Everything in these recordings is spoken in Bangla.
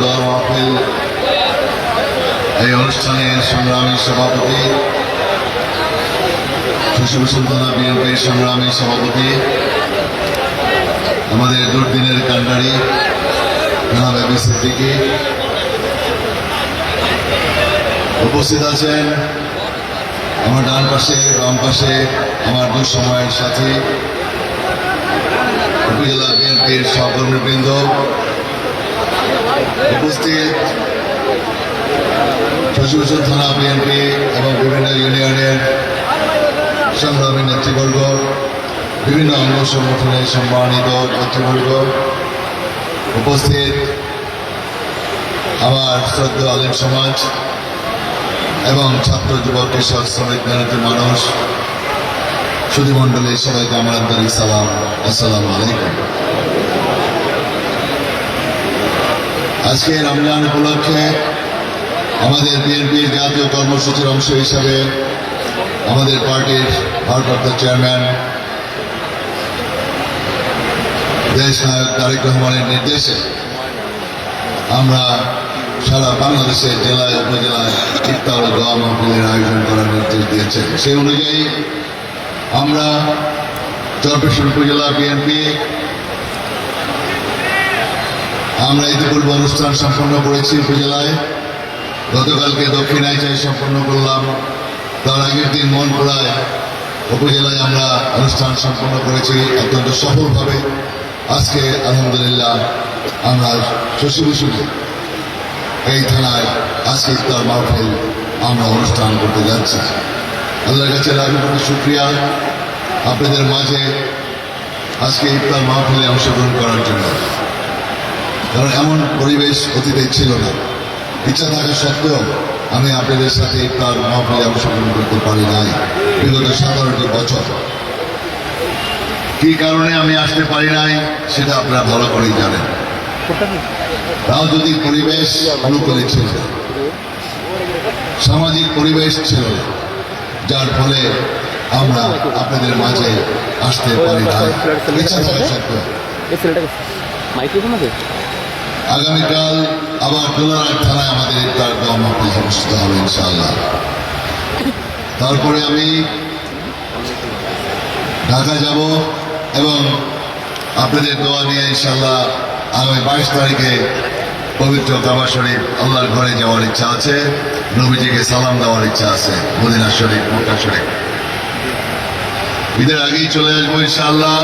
দোয়া মাহফিল এই অনুষ্ঠানের সংগ্রামী সভাপতি শশী সুলতানা বিএনপির সংগ্রামী সভাপতি, আমাদের দুর্দিনের কান্ডারি, জনাব সিদ্দিকী উপস্থিত আছেন। আমার ডান পাশে, বাম পাশে আমার দুঃসময়ের সাথী, উপজেলা বিএনপির সহকর্মীবৃন্দ উপস্থিত শশীভূষণ থানা বিএনপি এবং বিভিন্ন ইউনিয়নের সংগ্রামী নেতৃবর্গ, বিভিন্ন অঙ্গ সংগঠনের সম্মানিত নেতৃবর্গ উপস্থিত, আমার শ্রদ্ধ আলিম সমাজ এবং ছাত্র যুবক, কৃষক, শ্রমিক মেহনতি মানুষ, সুধীমণ্ডলী সবাইকে আমার আন্তরিক সালাম, আসসালামু আলাইকুম। আজকে রমজান উপলক্ষে আমাদের বিএনপির জাতীয় কর্মসূচির অংশ হিসাবে আমাদের পার্টির ভারপ্রাপ্ত চেয়ারম্যান, দেশ নায়ক তারেক রহমানের নির্দেশে আমরা সারা বাংলাদেশের জেলায়, উপজেলায় ইফতার ও দোয়া মাহফিলের আয়োজন করার নির্দেশ দিয়েছে। সেই অনুযায়ী আমরা চরপেশ্বর উপজেলা বিএনপি আমরা ইতিপূর্বে অনুষ্ঠান সম্পন্ন করেছি উপজেলায়। গতকালকে দক্ষিণ সম্পন্ন করলাম। তার আগের দিন মনপুরায় উপজেলায় আমরা অনুষ্ঠান সম্পন্ন করেছি অত্যন্ত সফলভাবে। আজকে, আলহামদুলিল্লাহ, আমরা শশীভূষণে এই থানায় আজকে ইফতার মাহফিল আমরা অনুষ্ঠান করতে যাচ্ছি। আল্লাহর কাছে লাখো কোটি শুক্রিয়া। আপনাদের মাঝে আজকে ইফতার মাহফিলে অংশগ্রহণ করার জন্য। কারণ এমন পরিবেশ অতীতে ছিল না। ইচ্ছা থাকা সত্ত্বেও আমি আপনাদের সাথে ইফতার মাহফিলে অংশগ্রহণ করতে পারি নাই বিগত সতেরোটি বছর। কি কারণে আমি আসতে পারি নাই, সেটা আপনারা ভালো করেই জানেন। তাও যদি পরিবেশ অনুকূলে ছিল। সামাজিক পরিবেশ ছিল, যার ফলে আমরা আপনাদের মাঝে আসতে পারি নাই। ইচ্ছা থাকা সত্ত্বেও এই ছেলেটাকে মাইক্রোফোন আছে আগামীকাল আবার দোলারাট থানায় আমাদের ইফতার দোয়া অনুষ্ঠিত হবে, ইনশাআল্লাহ। তারপরে আমি ঢাকা যাব এবং আপনাদের দোয়া নিয়ে ইনশাআল্লাহ আগামী বাইশ তারিখে পবিত্র কাবা শরীফ আল্লাহর ঘরে যাওয়ার ইচ্ছা আছে, নবীজিকে সালাম দেওয়ার ইচ্ছা আছে, মদিনা শরীফ, মক্কা শরীফ। ঈদের আগেই চলে আসব ইনশাআল্লাহ।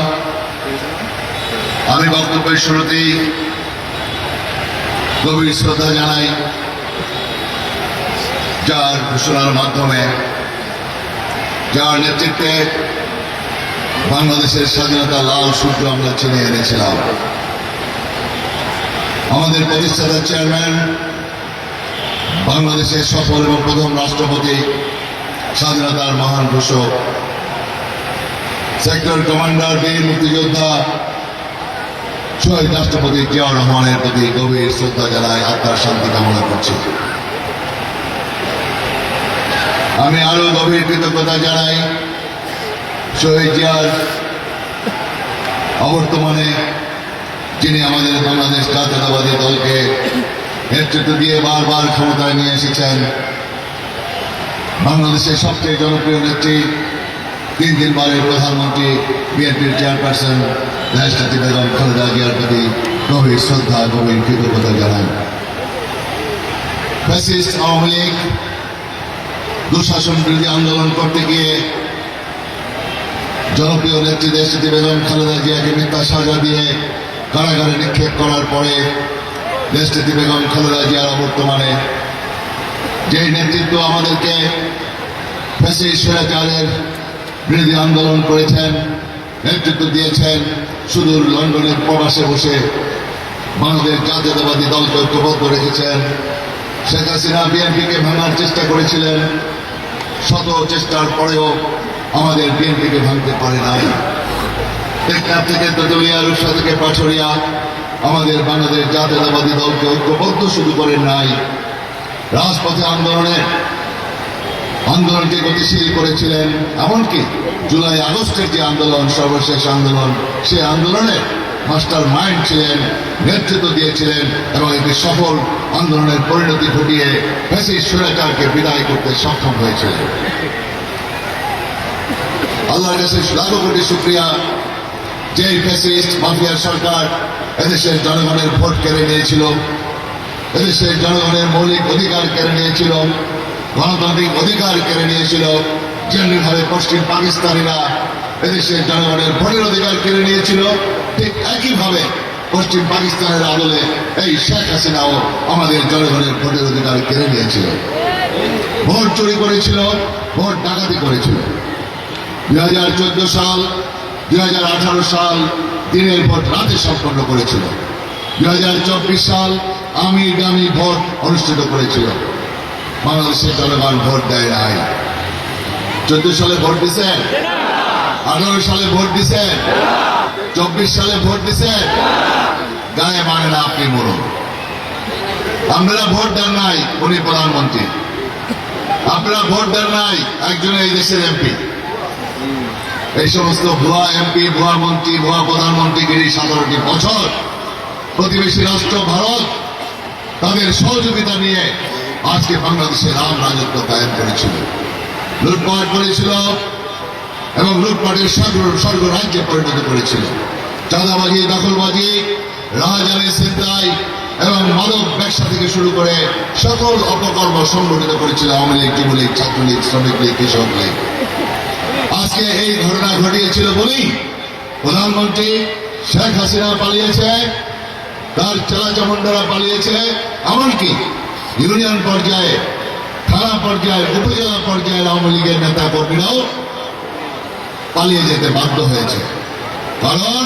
আমি বক্তব্যের শুরুতেই গভীর শ্রদ্ধা জানাই যার ঘোষণার মাধ্যমে, যার নেতৃত্বে বাংলাদেশের স্বাধীনতা লাল সূত্র আমরা চিনে এনেছিলাম। আমাদের প্রতিষ্ঠাতা চেয়ারম্যান, বাংলাদেশের সফল এবং প্রথম রাষ্ট্রপতি, স্বাধীনতার মহান ঘোষক, সেক্টর কমান্ডার, বীর মুক্তিযোদ্ধা শহীদ রাষ্ট্রপতি জিয়াউর রহমানের প্রতি গভীর শ্রদ্ধা জানায় আত্মার শান্তি কামনা করছি। আমি আরও গভীর কৃতজ্ঞতা জানাই শহীদ জিয়ার অবর্তমানে, যিনি আমাদের বাংলাদেশ জাতীয়তাবাদী দলকে নেতৃত্ব দিয়ে বারবার ক্ষমতায় নিয়ে এসেছেন। বাংলাদেশের সবচেয়ে জনপ্রিয় নেত্রী, তিন দিন তিনবারের প্রধানমন্ত্রী, বিএনপির চেয়ারপারসন রাষ্ট্রপতি বেগম খালেদা জিয়ার প্রতি গভীর শ্রদ্ধা গভীর কৃতজ্ঞতা জানান ফ্যাসিস্ট আওয়ামী লীগ দুঃশাসন বিরোধী আন্দোলন করতে গিয়ে জনপ্রিয় নেত্রী দেশটি বেগম খালেদা জিয়াকে মিথ্যা সাজা দিয়ে কারাগারে নিক্ষেপ করার পরে দেশটি বেগম খালেদা জিয়ার অবর্তমানে যে নেতৃত্ব আমাদেরকে ফ্যাসিস্ট স্বৈরাচারের বিরোধী আন্দোলন করেছেন নেতৃত্ব দিয়েছেন সুদূর লন্ডনের প্রবাসে বসে বাংলাদেশ জাতীয়তাবাদী দলকে ঐক্যবদ্ধ রেখেছেন। শেখ হাসিনা বিএনপিকে ভাঙার চেষ্টা করেছিলেন। শত চেষ্টার পরেও আমাদের বিএনপিকে ভাঙতে পারে নাই। টেকনাফ থেকে তেতুলিয়া রূপসা থেকে পাছড়িয়া আমাদের বাংলাদেশ জাতীয়তাবাদী দলকে ঐক্যবদ্ধ শুরু করেন নাই। রাজপথে আন্দোলনে আন্দোলনকে গতিশীল করেছিলেন, এমনকি জুলাই আগস্টের যে আন্দোলন, সর্বশেষ আন্দোলন, সে আন্দোলনে মাস্টার মাইন্ড ছিলেন, নেতৃত্ব দিয়েছিলেন, এবং একটি সফল আন্দোলনের পরিণতি ঘটিয়ে ফ্যাসিস সুরাচারকে বিদায় করতে সক্ষম হয়েছিলেন। আল্লাহর কাছে লাখো কোটি শুক্রিয়া। যে ফ্যাসিস্ট, মাফিয়ার সরকার এদেশের জনগণের ভোট কেড়ে নিয়েছিল, এদেশের জনগণের মৌলিক অধিকার কেড়ে নিয়েছিল গণতান্ত্রিক অধিকার কেড়ে নিয়েছিল। যেমনিভাবে পশ্চিম পাকিস্তানিরা এদেশের জনগণের ভোটের অধিকার কেড়ে নিয়েছিল, ঠিক একইভাবে পশ্চিম পাকিস্তানের আদলে এই শেখ হাসিনাও আমাদের জনগণের ভোটের অধিকার কেড়ে নিয়েছিল। ভোট চুরি করেছিল, ভোট ডাকাতি করেছিল। দুই হাজার চোদ্দ সাল, দুই হাজার আঠারো সাল দিনের ভোট রাতে সম্পন্ন করেছিল। দুই হাজার চব্বিশ সাল আমি গামী ভোট অনুষ্ঠিত করেছিল। বাংলাদেশের জনগণ ভোট দেয় নাই। চোদ্দ সালে ভোট দিচ্ছেন আঠারো সালে ভোট দিচ্ছেন চব্বিশ সালে ভোট দিচ্ছেন গায়ে মানে না আপনি মরুন আপনারা ভোট দেন নাই, উনি প্রধানমন্ত্রী। আপনারা ভোট দেন নাই, একজন এই দেশের এমপি। এই সমস্ত ভুয়া এমপি, ভুয়া মন্ত্রী, ভুয়া প্রধানমন্ত্রী প্রধানমন্ত্রীগিরি সতেরোটি বছর প্রতিবেশী রাষ্ট্র ভারত, তাদের সহযোগিতা নিয়ে আজকে বাংলাদেশে রাম রাজত্ব কায়েম করেছিল। লুটপাট করেছিল এবং লুটপাটের স্বর্গ স্বর্গ রাজ্যে পরিণত করেছিল। চাঁদাবাজি, দখলবাজি রাহাজানি চিন্তায় এবং মাদক ব্যবসা থেকে শুরু করে সকল অপকর্ম সংগঠিত করেছিল আওয়ামী লীগ, যুবলীগ, ছাত্রলীগ, শ্রমিক লীগ, কৃষক লীগ। আজকে এই ঘটনা ঘটিয়েছিল বলেই প্রধানমন্ত্রী শেখ হাসিনা পালিয়েছে, তার চেলা চামুন্ডারা পালিয়েছে, এমনকি ইউনিয়ন পর্যায়ে, থানা পর্যায়ে, উপজেলা পর্যায়ের আওয়ামী লীগের নেতা কর্মীরাও পালিয়ে যেতে বাধ্য হয়েছে। কারণ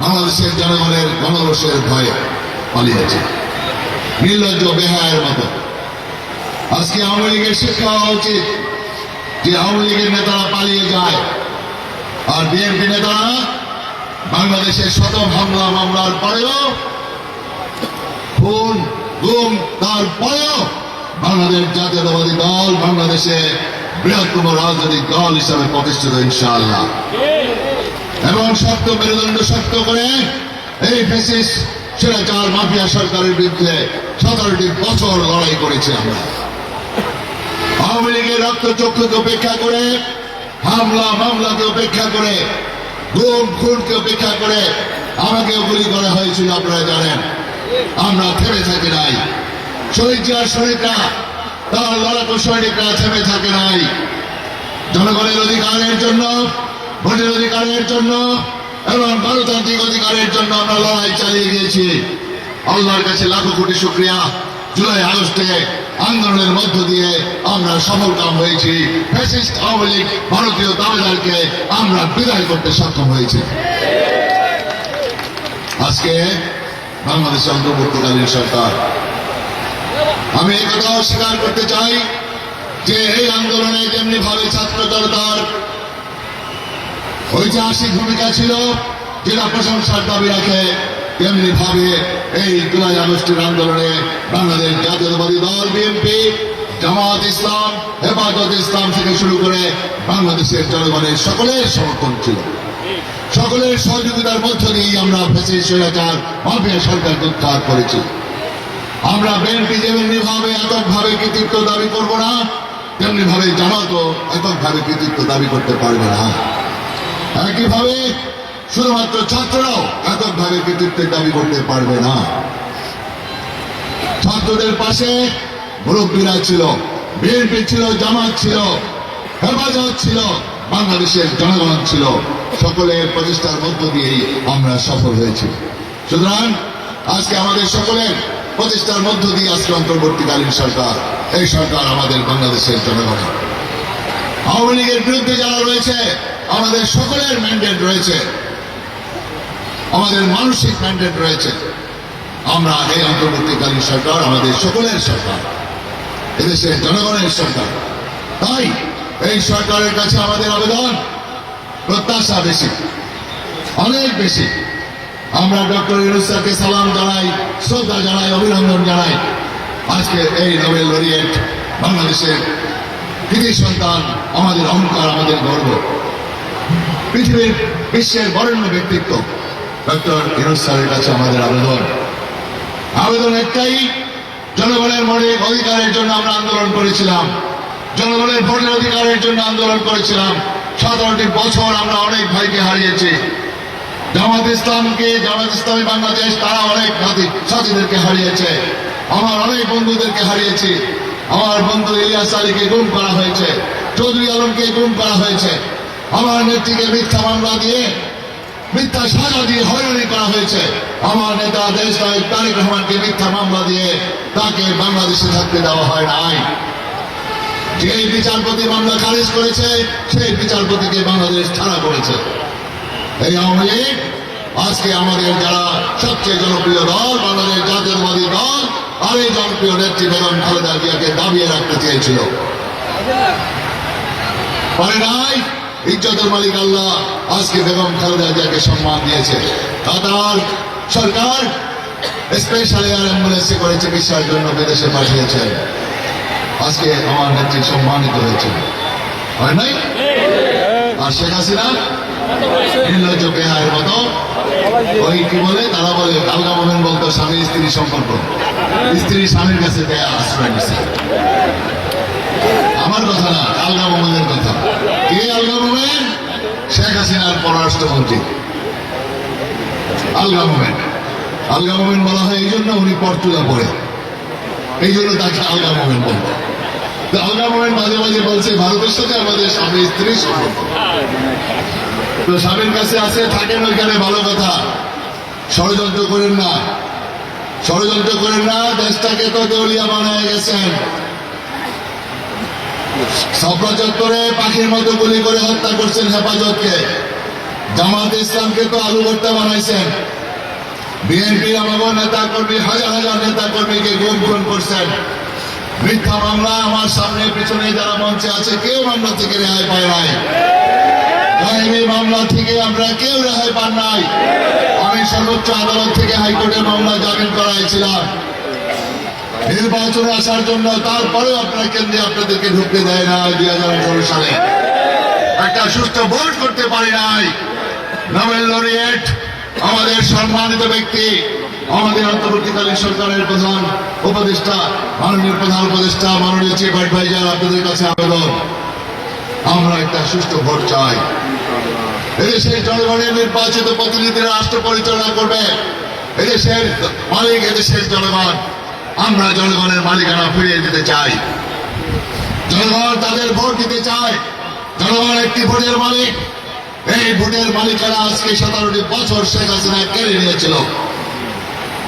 বাংলাদেশের জনগণের গণরোষের ভয়ে পালিয়েছে। নির্লজ্জ বেহায়ের মতো। আজকে আওয়ামী লীগের শিক্ষা হওয়া উচিত যে আওয়ামী লীগের নেতারা পালিয়ে যায় আর বিএনপি নেতারা বাংলাদেশের শত হামলা মামলার পরেও খুন গুম তারপরেও বাংলাদেশ জাতীয়তাবাদী দল বাংলাদেশে বৃহত্তম রাজনৈতিক দল হিসাবে প্রতিষ্ঠিত, ইনশাআল্লাহ। এবং শক্ত মেরুদণ্ড শক্ত করে এই ফেসিস সেরাচার মাফিয়া সরকারের বিরুদ্ধে সতেরোটি বছর লড়াই করেছি আমরা। আওয়ামী লীগের রক্তচক্ষুকে উপেক্ষা করে, হামলা, মামলাকে উপেক্ষা করে, গুম, খুনকে উপেক্ষা করে আমাকেও গুলি করা হয়েছিল, আপনারা জানেন। আমরা থেমে থাকি নাই। শহীদ জিয়ার শহীদরা, তার লড়াকু সৈনিকরা থেমে থাকে নাই। জনগণের অধিকারের জন্য, ভোটের অধিকারের জন্য এবং গণতান্ত্রিক অধিকারের জন্য আমরা লড়াই চালিয়ে গিয়েছি। আল্লাহর কাছে লাখো কোটি শুক্রিয়া। জুলাই আগস্টে আন্দোলনের মধ্য দিয়ে আমরা সফল কাম হয়েছি। ফ্যাসিস্ট আওয়ামী লীগ ভারতীয় দাবেদারকে আমরা বিদায় করতে সক্ষম হয়েছি। আজকে বাংলাদেশ অন্তর্বর্তীকালীন সরকার। আমি এই কথাও স্বীকার করতে চাই যে এই আন্দোলনে যেমনি ভাবে ছাত্র জনতার ঐতিহাসিক ভূমিকা ছিল যেটা প্রশংসার দাবি রাখে তেমনি ভাবে এই জুলাই আগস্টের আন্দোলনে বাংলাদেশ জাতীয়তাবাদী দল, বিএনপি জামাত ইসলাম, হেফাজত ইসলাম থেকে শুরু করে বাংলাদেশের জনগণের সকলের সমর্থন ছিল। সকলের সহযোগিতার মধ্য দিয়েই আমরা ফেসিস স্বৈরাচার, মাফিয়া সরকারকে উদ্ধার করেছি। আমরা বিএনপি যেমনি ভাবে এককভাবে কৃতিত্ব দাবি করব না তেমনি ভাবে জামাতও এককভাবে কৃতিত্ব দাবি করতে পারবে না। একইভাবে শুধুমাত্র ছাত্ররাও এককভাবে কৃতিত্বের দাবি করতে পারবে না। ছাত্রদের পাশে মুরব্বীরা ছিল বিএনপি ছিল, জামাত ছিল, হেফাজত ছিল, বাংলাদেশের জনগণ ছিল। সকলের প্রচেষ্টার মধ্য দিয়েই আমরা সফল হয়েছি। সুতরাং আজকে আমাদের সকলের প্রচেষ্টার মধ্য দিয়ে আজকে অন্তর্বর্তীকালীন সরকার, এই সরকার আমাদের বাংলাদেশের জনগণ। আওয়ামী লীগের বিরুদ্ধে যারা রয়েছে, আমাদের সকলের ম্যান্ডেট রয়েছে। আমাদের মানসিক ম্যান্ডেট রয়েছে। আমরা এই অন্তর্বর্তীকালীন সরকার, আমাদের সকলের সরকার, এদেশের জনগণের সরকার। তাই এই সরকারের কাছে আমাদের আবেদন প্রত্যাশা বেশি, অনেক বেশি। আমরা ডক্টর ইউনুস স্যারকে সালাম জানাই, শ্রদ্ধা জানাই, অভিনন্দন জানাই। আজকে এই নোবেল লরিয়েট বাংলাদেশের কৃতি সন্তান, আমাদের অহংকার, আমাদের গর্ব। পৃথিবীর বিশ্বের বরেণ্য ব্যক্তিত্ব ডক্টর ইনুস স্যারের কাছে আমাদের আবেদন। আবেদন একটাই, জনগণের মনে অধিকারের জন্য আমরা আন্দোলন করেছিলাম। জনগণের ভোটের অধিকারের জন্য আন্দোলন করেছিলাম। সতেরোটি বছর আমরা অনেক ভাইকে হারিয়েছি। জামাত ইসলামকে, জামাত ইসলামী বাংলাদেশ, তারা অনেক সাথী সাথীদেরকে হারিয়েছে। আমার অনেক বন্ধুদেরকে হারিয়েছি। আমার বন্ধু ইলিয়াস আলীকে গুম করা হয়েছে। চৌধুরী আলমকে গুম করা হয়েছে। আমার নেত্রীকে মিথ্যা মামলা দিয়ে, মিথ্যা সাজা দিয়ে হয়রানি করা হয়েছে। আমার নেতা দেশ তারেক রহমানকে মিথ্যা মামলা দিয়ে তাকে বাংলাদেশে থাকতে দেওয়া হয় না নাই। যে বিচারপতি মামলা খারিজ করেছে, সেই বিচারপতিকে বাংলাদেশ ছাড়া করেছে। এই আওয়ামী লীগ, আজকে আমাদের যারা সবচেয়ে জনপ্রিয় দল, বাংলাদেশ জাতীয়তাবাদী দল, আর এই জনপ্রিয় নেত্রী বেগম খালেদা জিয়াকে দাবিয়ে রাখতে চেয়েছিল। পারে নাই? ইজ্জতের মালিক আল্লাহ আজকে বেগম খালেদা জিয়াকে সম্মান দিয়েছে। কাতার সরকার স্পেশাল এয়ার অ্যাম্বুলেন্সে করে চিকিৎসার জন্য বিদেশে পাঠিয়েছে আজকে আমার নেত্রী সম্মানিত হয়েছে। হয় নাই? আর শেখ হাসিনা, নির্লজ্জ বেহায়ের মতো, ওই কি বলে, তারা বলে আলগা মোমেন বলতো, স্বামী স্ত্রী সম্পর্ক। স্ত্রী স্বামীর কাছে দেয়া আশ্রয় নিছে। আমার কথা না আলগা মোমেনের কথা। কে আলগা মোমেন শেখ হাসিনার পররাষ্ট্রমন্ত্রী। আলগা মোমেন আলগা মোমেন বলা হয়, এই জন্য উনি পর্তুগা পড়ে এই জন্য তাকে আলগা মোমেন বলতো তো মাঝে মাঝে বলছে, ভারতের সাথে আমাদের স্বামী স্ত্রী তো স্বামীর কাছে আছে, থাকেন ওইখানে, ভালো কথা। ষড়যন্ত্র করেন না। ষড়যন্ত্র করেন না, দেশটাকে তো দেউলিয়া বানায় গেছেন। সপ্রা চত্বরে পাখির মতো গুলি করে হত্যা করছেন হেফাজতকে। জামাত ইসলামকে তো আলু ভর্তা বানাইছেন। বিএনপির আমাদের নেতা কর্মী হাজার হাজার নেতা কর্মীকে গুম খুন করছেন। মিথ্যা মামলা আমার সামনে, পিছনে যারা মঞ্চে আছে, কেউ মামলা থেকে রেহাই পায় নাই। আইনি মামলা থেকে আমরা কেউ রেহাই পান নাই। আমি সর্বোচ্চ আদালত থেকে হাইকোর্টে মামলা জামিন করাইছিলাম। নির্বাচনে আসার জন্য তারপরেও আপনার কেন্দ্রে আপনাদেরকে ঢুকতে দেয় না দুই হাজার আঠারো সালে। একটা সুস্থ ভোট করতে পারি নাই। নোবেল লরিয়েট আমাদের সম্মানিত ব্যক্তি আমাদের অন্তর্বর্তীকালীন সরকারের প্রধান উপদেষ্টা, মাননীয় প্রধান উপদেষ্টা, মাননীয় চিফ অ্যাডভাইজার আপনাদের কাছে আবেদন। আমরা একটা সুষ্ঠু ভোট চাই। এদেশের জনগণের নির্বাচিত প্রতিনিধিরা রাষ্ট্র পরিচালনা করবে। এদেশের মালিক এদেশের জনগণ। আমরা জনগণের মালিকানা ফিরিয়ে দিতে চাই। জনগণ তাদের ভোট দিতে চায়। জনগণ একটি ভোটের মালিক। এই ভোটের মালিকানা আজকে সতেরোটি বছর শেখ হাসিনা কেড়ে নিয়েছিল।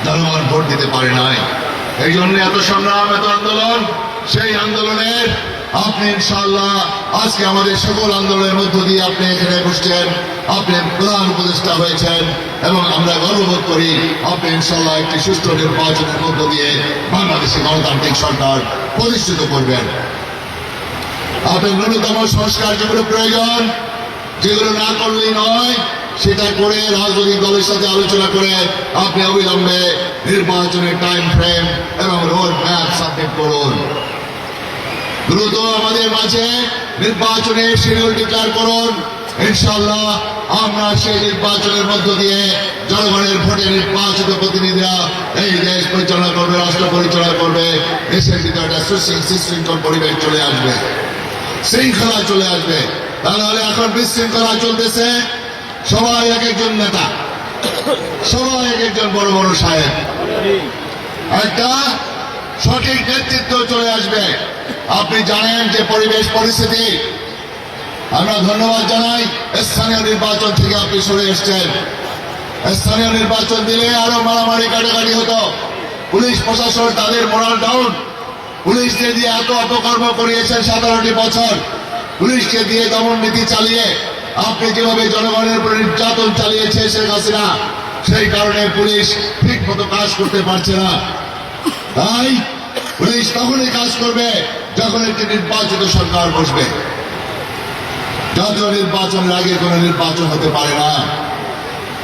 জনগণ ভোট দিতে পারে নাই। এই জন্য এত সংগ্রাম, এত আন্দোলন, সেই আন্দোলনের আপনি ইনশাল্লাহ আজকে আমাদের সকল আন্দোলনের মধ্য দিয়ে আপনি এখানে বসছেন, আপনি প্রধান উপদেষ্টা হয়েছেন এবং আমরা গর্ববোধ করি আপনি ইনশাল্লাহ একটি সুষ্ঠু নির্বাচনের মধ্য দিয়ে বাংলাদেশে গণতান্ত্রিক সরকার প্রতিষ্ঠিত করবেন। আপনার ন্যূনতম সংস্কার যেগুলো প্রয়োজন, যেগুলো না করলেই নয় সেটা করে রাজনৈতিক দলের সাথে আলোচনা করে আপনি অবিলম্বে নির্বাচনের টাইম ফ্রেম এবং রোড ম্যাপ সাবমিট করুন। দ্রুত আমাদের মাঝে নির্বাচনের শিডিউল ডিক্লেয়ার করুন। ইনশাল্লাহ আমরা সেই নির্বাচনের মধ্য দিয়ে জনগণের ভোটে নির্বাচিত প্রতিনিধিরা এই দেশ পরিচালনা করবে, রাষ্ট্র পরিচালনা করবে, দেশের ভিতরে একটা সুশৃঙ্খল পরিবেশ চলে আসবে। শৃঙ্খলা চলে আসবে। তাহলে এখন বিশৃঙ্খলা চলতেছে। সবাই এক একজন নেতা। সবাই এক একজন বড় বড় সাহেব। একটা সঠিক নেতৃত্ব চলে আসবে। আপনি জানেন যে পরিবেশ পরিস্থিতি। আমরা ধন্যবাদ জানাই স্থানীয় নির্বাচন থেকে আপনি সরে এসছেন। স্থানীয় নির্বাচন দিলে আরও মারামারি কাটাকাটি হতো। পুলিশ প্রশাসন তাদের মোরাল ডাউন। পুলিশকে দিয়ে এত অপকর্ম করিয়েছেন সতেরোটি বছর। পুলিশকে দিয়ে দমন নীতি চালিয়ে আপনি যেভাবে জনগণের উপরে নির্যাতন চালিয়েছে শেখ হাসিনা, সেই কারণে পুলিশ ঠিক মতো কাজ করতে পারছে না। তাই পুলিশ তখনই কাজ করবে যখন একটি নির্বাচিত সরকার বসবে। জাতীয় নির্বাচনের আগে কোনো নির্বাচন হতে পারে না।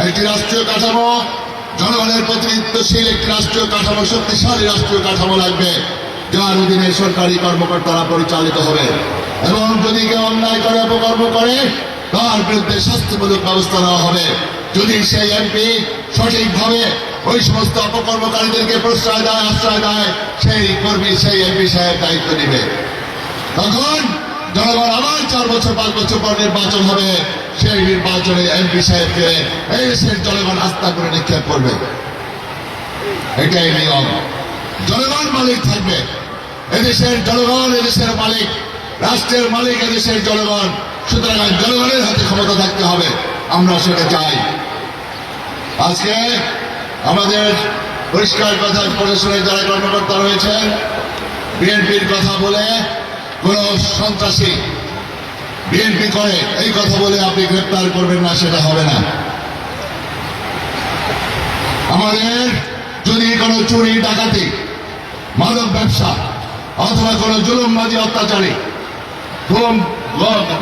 একটি রাষ্ট্রীয় কাঠামো, জনগণের প্রতিনিধিত্বশীল একটি রাষ্ট্রীয় কাঠামো, শক্তিশালী রাষ্ট্রীয় কাঠামো লাগবে, যার অধীনে সরকারি কর্মকর্তারা পরিচালিত হবে। এবং যদি কেউ অন্যায় করে, অপকর্ম করে তার বিরুদ্ধে শাস্তিমূলক ব্যবস্থা নেওয়া হবে। যদি সেই এমপি সঠিকভাবে ওই সমস্ত অপকর্মকারীদেরকে প্রশ্রয় দেয়, আশ্রয় দেয়, সেই কর্মী সেই এমপি সাহেব দায়িত্ব নেবে। তখন জনগণ আবার চার বছর, পাঁচ বছর পর নির্বাচন হবে, সেই নির্বাচনে এমপি সাহেবকে এই দেশের জনগণ আস্থা করে নিক্ষেপ করবে। এটাই নিয়ম। জনগণ মালিক থাকবে। এদেশের জনগণ, এদেশের মালিক, রাষ্ট্রের মালিক এদেশের জনগণ। সুতরাং জনগণের হাতে ক্ষমতা থাকতে হবে। আমরা সেটা চাই। আজকে আমাদের পরিষ্কার কথা প্রশাসনের যারা কর্মকর্তা রয়েছেন, বিএনপির কথা বলে কোন সন্ত্রাসী বিএনপি করে, এই কথা বলে আপনি গ্রেপ্তার করবেন না, সেটা হবে না। আমাদের যদি কোনো চুরি, ডাকাতি, মাদক ব্যবসা অথবা কোনো জুলুমবাজি, অত্যাচারী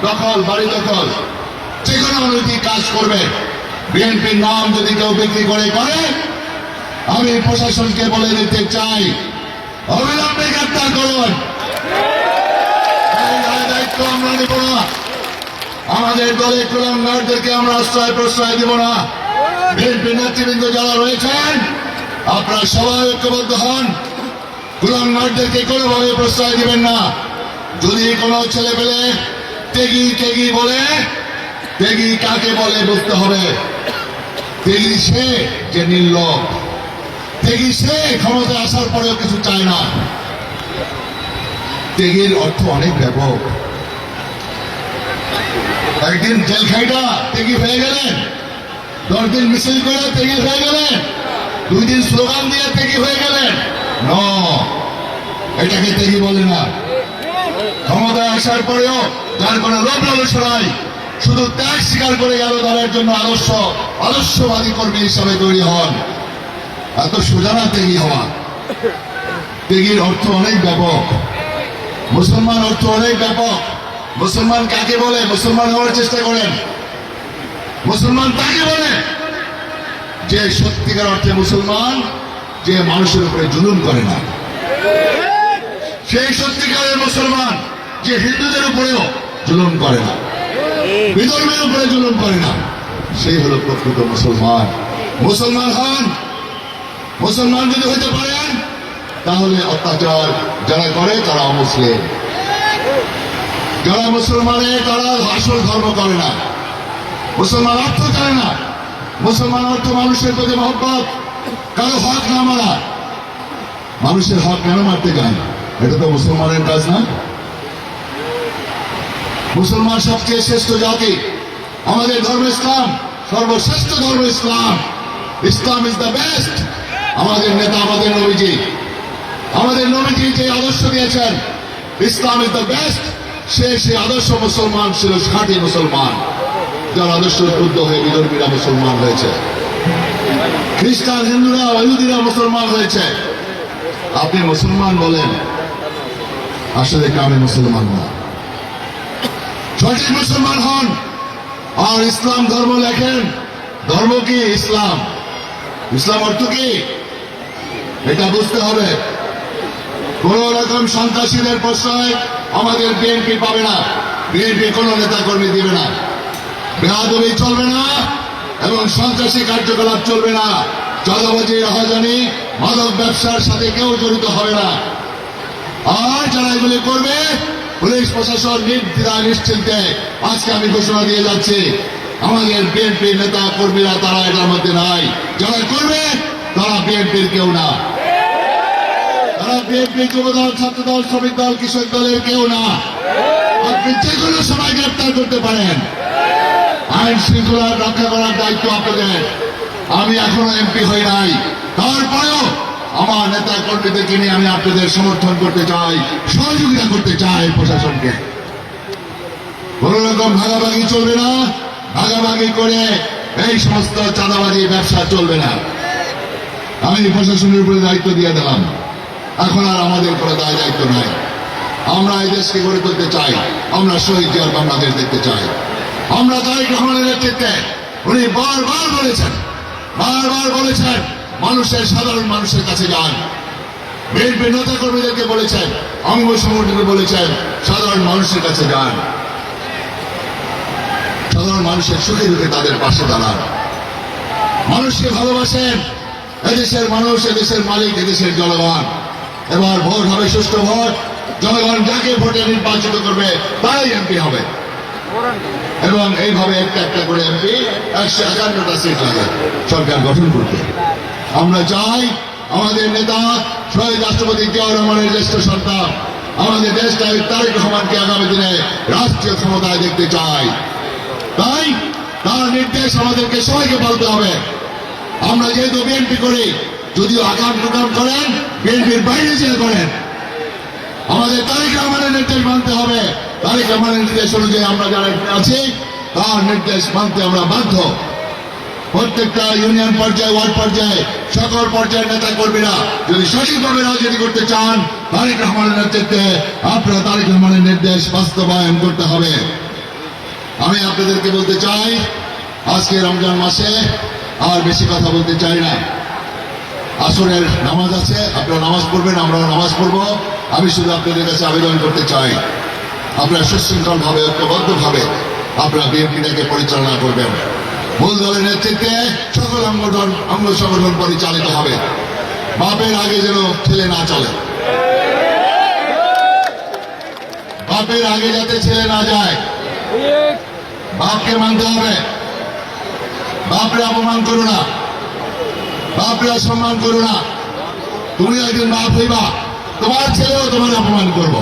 দখল, বাড়ি দখল। যে কোনো অনৈতিক কাজ করবে। বিএনপির নাম যদি কেউ বিক্রি করে করে, আমি প্রশাসনকে বলে দিতে চাই। অবিলম্বে গ্রেপ্তার করুন। দায়িত্ব আমরা নেব না। আমাদের দলে কুলাঙ্গারদেরকে আমরা আশ্রয় প্রশ্রয় দেব না। বিএনপি নেতৃবৃন্দ যারা রয়েছেন, আপনারা সবাই ঐক্যবদ্ধ হন। কুলাঙ্গারদেরকে কোনোভাবে প্রশ্রয় দিবেন না। যদি কোনো ছেলে পেলে তেগি তেগি বলে? তেগি কাকে বলে বুঝতে হবে? তেগি সে যে নির্লোভ তেগি সে ক্ষমতায় আসার পরেও কিছু চায় না। তেগির অর্থ অনেক ব্যাপক। একদিন জেল খাইটা তেগি হয়ে গেলেন। দশ দিন মিছিল করে তেগি হয়ে গেলেন। দুই দিন স্লোগান দিয়ে তেগি হয়ে গেলেন। ন। এটাকে তেগি বলে না। ক্ষমতায় আসার পরেও যার কোনো লোভ লালসা নাই শুধু ত্যাগ স্বীকার করে গেল দলের জন্য আদর্শ, আদর্শবাদী কর্মী হিসাবে তৈরি হন। এত সোজানা তেগি হওয়া। তেগির অর্থ অনেক ব্যাপক। মুসলমান অর্থ অনেক ব্যাপক। মুসলমান কাকে বলে? মুসলমান হওয়ার চেষ্টা করেন। মুসলমান তাকে বলে যে সত্যিকার অর্থে মুসলমান যে মানুষের উপরে জুলুম করে না। সেই সত্যিকারের মুসলমান যে হিন্দুদের উপরেও জুলুম করে না। বিধর্মের উপরে জুলুম করে না। সেই হলো প্রকৃত মুসলমান। মুসলমান হন। মুসলমান যদি হতে পারেন তাহলে অত্যাচার যারা করে তারা অমুসলিম। যারা মুসলমানের তারা আসল ধর্ম করে না। মুসলমান অর্থ করে না। মুসলমান অর্থ মানুষের প্রতি মহব্বত। কারও হক না মারা। মানুষের হক কেন মারতে যায় এটা তো মুসলমানের কাজ না। মুসলমান সবচেয়ে শ্রেষ্ঠ জাতি। আমাদের ধর্ম ইসলাম, সর্বশ্রেষ্ঠ ধর্ম ইসলাম। ইসলাম ইজ দ্য বেস্ট আমাদের নেতা আমাদের নবীজি। আমাদের নবীজি যে আদর্শ দিয়েছেন, ইসলাম ইজ দ্য বেস্ট সে সেই আদর্শ মুসলমান ছিল খাঁটি মুসলমান। যার আদর্শ উদ্বুদ্ধ হয়ে বিধর্মীরা মুসলমান হয়েছে। খ্রিস্টান, হিন্দুরা, ইহুদিরা মুসলমান হয়েছে। আপনি মুসলমান বলেন, আসলে আমি মুসলমান না? সঠিক মুসলমান হন। আর ইসলাম ধর্ম লেখেন, ধর্ম কি ইসলাম? ইসলাম অর্থ কি? এটা বুঝতে হবে। কোন রকম সন্ত্রাসীদের প্রশ্রয় আমাদের বিএনপি পাবে না। বিএনপি কোন নেতা কর্মী দিবে না। বেহাদবি চলবে না এবং সন্ত্রাসী কার্যকলাপ চলবে না। চাঁদাবাজি রাহাজানি মাদক ব্যবসার সাথে কেউ জড়িত হবে না। আর যারা এগুলি করবে পুলিশ প্রশাসন নির্দ্বিধা নিশ্চিন্তে আজকে আমি ঘোষণা দিয়ে যাচ্ছি। আমাদের বিএনপি নেতা কর্মীরা তারা এটার মধ্যে নাই। যারা করবে, তারা বিএনপির কেউ না। তারা বিএনপি যুবদল, ছাত্রদল, শ্রমিক দল, কৃষক দলের কেউ না। আপনি যে কোনো সময় গ্রেপ্তার করতে পারেন। আইন শৃঙ্খলা রক্ষা করার দায়িত্ব আপনাদের। আমি এখনও এমপি হই নাই। তারপরেও আমার নেতা কর্মীদেরকে নিয়ে আমি আপনাদের সমর্থন করতে চাই, সহযোগিতা করতে চাই প্রশাসনকে। কোন রকম ভাগাভাগি চলবে না, ভাগাভাগি করে এই সমস্ত চাঁদাবাজি ব্যবসা চলবে না। আমি প্রশাসনের উপরে দায়িত্ব দিয়ে দিলাম। এখন আর আমাদের উপরে দায় দায়িত্ব নাই। আমরা এই দেশকে গড়ে তুলতে চাই, আমরা শহীদ জিয়ার বাংলাদেশ দেখতে চাই। আমরা তারেক রহমানের নেতৃত্বে। উনি বারবার বলেছেন বারবার বলেছেন মানুষের, সাধারণ মানুষের কাছে যান। বিএনপি নেতা কর্মীদেরকে বলেছেন অঙ্গ সংগঠনকে বলেছেন সাধারণ মানুষের কাছে যান। সাধারণ মানুষের সুখে দুঃখে তাদের পাশে দাঁড়ান। মানুষকে ভালোবাসেন, এদেশের মানুষ, এদেশের মালিক, এদেশের জনগণ। এবার ভোট হবে, সুষ্ঠু ভোট। জনগণ যাকে ভোটে নির্বাচিত করবে তাই এমপি হবে। এবং এইভাবে একটা একটা করে এমপি একশো একান্নটা সিট লাগে সরকার গঠন করতে। আমরা চাই আমাদের নেতা শহীদ রাষ্ট্রপতি জিয়াউর রহমানের জ্যেষ্ঠ সন্তান আমাদের দেশটা তারেক রহমানকে আগামী দিনে রাষ্ট্রীয় ক্ষমতায় দেখতে চাই। তাই তার নির্দেশ আমাদেরকে সবাইকে বলতে হবে। আমরা যেহেতু বিএনপি করি, যদিও আকাম টুকাম করেন বিএনপির বাইরে যেয়ে করেন আমাদের তারিখ রহমানের নির্দেশ মানতে হবে। তারিখ রহমানের নির্দেশ অনুযায়ী আমরা যারা আছি, তার নির্দেশ মানতে আমরা বাধ্য। প্রত্যেকটা ইউনিয়ন পর্যায়ে, ওয়ার্ড পর্যায়ে, সকল পর্যায়ের নেতা কর্মীরা যদি সঠিকভাবে রাজনীতি করতে চান, তারিক রহমানের নেতৃত্বে আপনারা তারিক রহমানের নির্দেশ বাস্তবায়ন করতে হবে। আমি আপনাদেরকে বলতে চাই, আজকে রমজান মাসে আর বেশি কথা বলতে চাই না। আসরের নামাজ আছে, আপনারা নামাজ পড়বেন, আমরাও নামাজ পড়ব। আমি শুধু আপনাদের কাছে আবেদন করতে চাই, আপনারা সুশৃঙ্খল ভাবে ঐক্যবদ্ধ ভাবে আপনারা বিএনপিটাকে পরিচালনা করবেন। মূল দলের নেতৃত্বে সকল অঙ্গঠন অঙ্গ সংগঠন পরিচালিত হবে। বাপের আগে যেন ছেলে না চলে। বাপের আগে যাতে ছেলে না যায়, বাপকে মানতে হবে। বাপরে অপমান করো না। বাপরে অসম্মান করো না। তুমি একদিন বাপ হইবা, তোমার ছেলেও তোমার অপমান করব।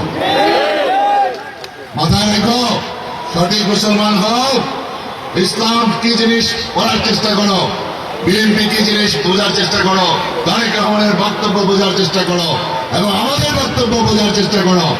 মাথায় রেখো, সঠিক মুসলমান হও। ইসলাম কি জিনিস পড়ার চেষ্টা করো? বিএনপি কি জিনিস বোঝার চেষ্টা করো? তারেক রহমানের বক্তব্য বোঝার চেষ্টা করো। এবং আমাদের বক্তব্য বোঝার চেষ্টা করো।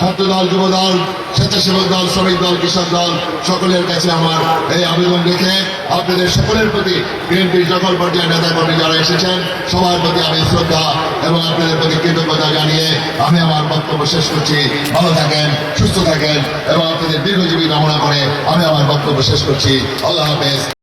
ছাত্রদল, যুবদল যুব দল স্বেচ্ছাসেবক দল, শ্রমিক দল, কৃষক দল, সকলের কাছে আমার এই আবেদন রেখে আপনাদের সকলের প্রতি বিএনপির সকল পর্যায়ের নেতা কর্মী যারা এসেছেন, সবার প্রতি আমি শ্রদ্ধা এবং আপনাদের প্রতি কৃতজ্ঞতা জানিয়ে আমি আমার বক্তব্য শেষ করছি। ভালো থাকেন, সুস্থ থাকেন এবং আপনাদের দীর্ঘজীবী কামনা করে আমি আমার বক্তব্য শেষ করছি। আল্লাহ হাফেজ।